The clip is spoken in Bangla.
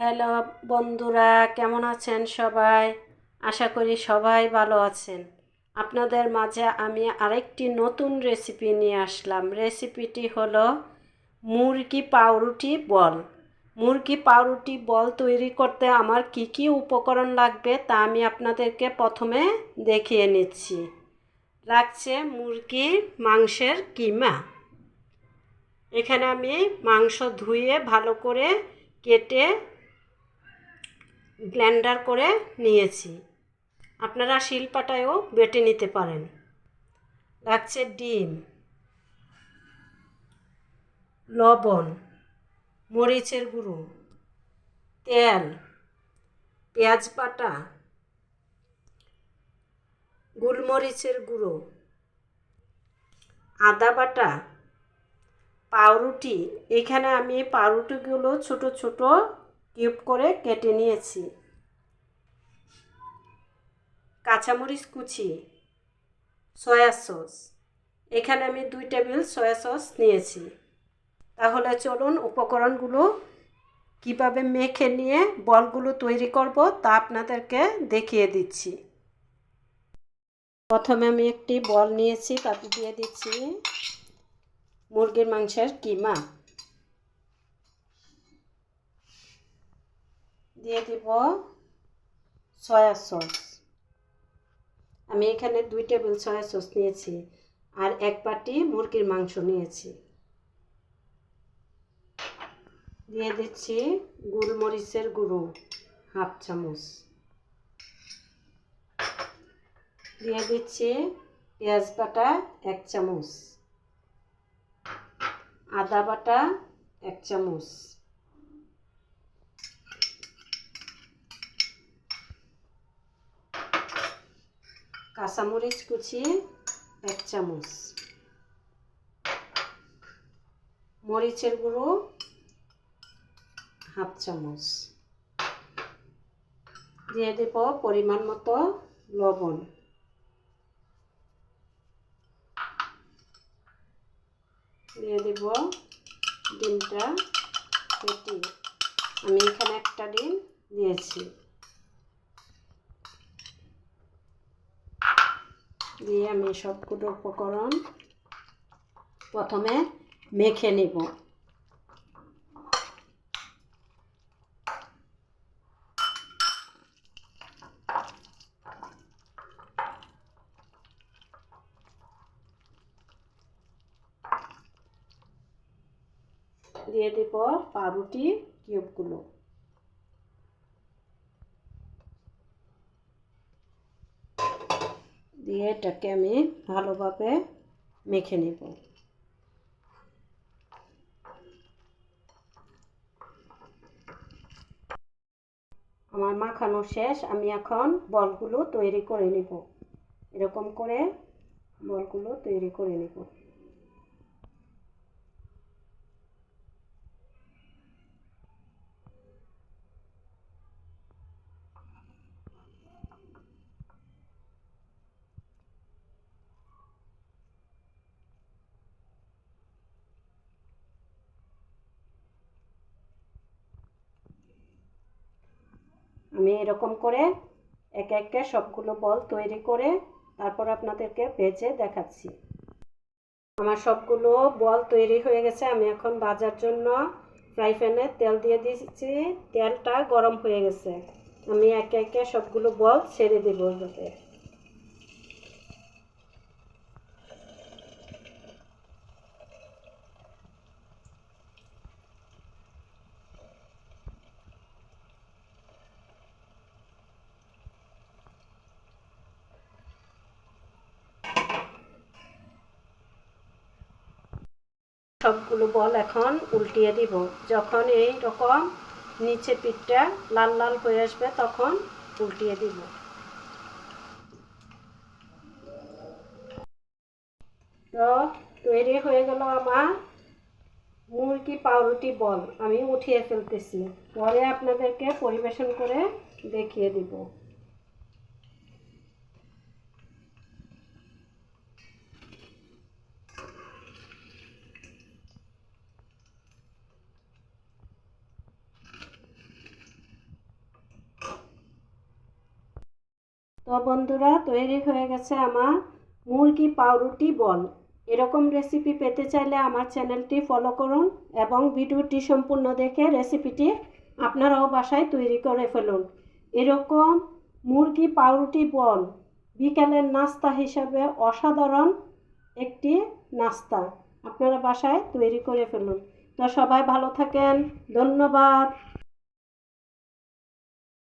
হ্যালো বন্ধুরা, কেমন আছেন সবাই? আশা করি সবাই ভালো আছেন। আপনাদের মাঝে আমি আরেকটি নতুন রেসিপি নিয়ে আসলাম। রেসিপিটি হলো মুরগি পাউরুটি বল। মুরগি পাউরুটি বল তৈরি করতে আমার কি কি উপকরণ লাগবে তা আমি আপনাদেরকে প্রথমে দেখিয়ে নিচ্ছি। লাগছে মুরগির মাংসের কিমা। এখানে আমি মাংস ধুয়ে ভালো করে কেটে ব্লেন্ডার করে নিয়েছি। আপনারা শিলপাটায়ও বেটে নিতে পারেন। লাগছে ডিম, লবণ, মরিচের গুঁড়ো, তেল, পেঁয়াজ বাটা, গোলমরিচের গুঁড়ো, আদা বাটা, পাউরুটি। এখানে আমি পাউরুটিগুলো ছোট ছোট কিউব করে কেটে নিয়েছি। কাঁচামরিচ কুচি, সয়া সস। এখানে আমি দুই টেবিল সয়া সস নিয়েছি। তাহলে চলুন উপকরণগুলো কীভাবে মেখে নিয়ে বলগুলো তৈরি করব তা আপনাদেরকে দেখিয়ে দিচ্ছি। প্রথমে আমি একটি বল নিয়েছি, তাতে দিয়ে দিচ্ছি মুরগির মাংসের কিমা। দিয়ে দিব সয়া সস আমি এখানে দুই টেবিল সয়া সস নিয়েছি আর এক বাটি মুরগির মাংস নিয়েছি। দিয়ে দিচ্ছি গোলমরিচের গুঁড়ো, হাফ চামচ। দিয়ে দিচ্ছি পেঁয়াজ বাটা এক চামচ। আদা বাটা এক চামচ। কাঁচামরিচ কুচি, এক চামচ। মরিচের গুঁড়ো, হাফ চামচ। দিয়ে দেব পরিমাণ মতো লবণ। দিয়ে দেব ডিমটা ফেটি আমি এখানে একটা ডিম দিয়েছি। দিয়ে আমি সবগুলো উপকরণ প্রথমে মেখে নেব। দিয়ে দেব পাউরুটি কিউবগুলো। দিয়ে এটাকে আমি ভালোভাবে মেখে নেব। আমার মাখানো শেষ, আমি এখন বলগুলো তৈরি করে নেব। এরকম করে বলগুলো তৈরি করে নেব। আমি এরকম করে একে একে সবগুলো বল তৈরি করে তারপর আপনাদেরকে ভেজে দেখাচ্ছি। আমার সবগুলো বল তৈরি হয়ে গেছে, আমি এখন ভাজার জন্য ফ্রাই প্যানে তেল দিয়ে দিয়েছি, তেলটা গরম হয়ে গেছে। আমি একে একে সবগুলো বল ছেড়ে দেবো যাতে সবগুলো বল এখন, উল্টিয়ে দিব। যখন এই রকম নিচে পিঠটা লাল লাল হয়ে আসবে, তখন উল্টিয়ে দিব। তো তৈরি হয়ে গেল আমার মুরগি পাউরুটি বল। আমি উঠিয়ে ফেলতেছি। পরে আপনাদেরকে পরিবেশন করে দেখিয়ে দিব। তো বন্ধুরা, তৈরি হয়ে গেছে আমার মুরগি পাউরুটি বল। এরকম রেসিপি পেতে চাইলে আমার চ্যানেলটি ফলো করুন এবং ভিডিওটি সম্পূর্ণ দেখে রেসিপিটি আপনারাও বাসায় তৈরি করে ফেলুন। এরকম মুরগি পাউরুটি বল বিকালের নাস্তা হিসাবে অসাধারণ একটি নাস্তা আপনারা বাসায় তৈরি করে ফেলুন। তো সবাই ভালো থাকেন, ধন্যবাদ।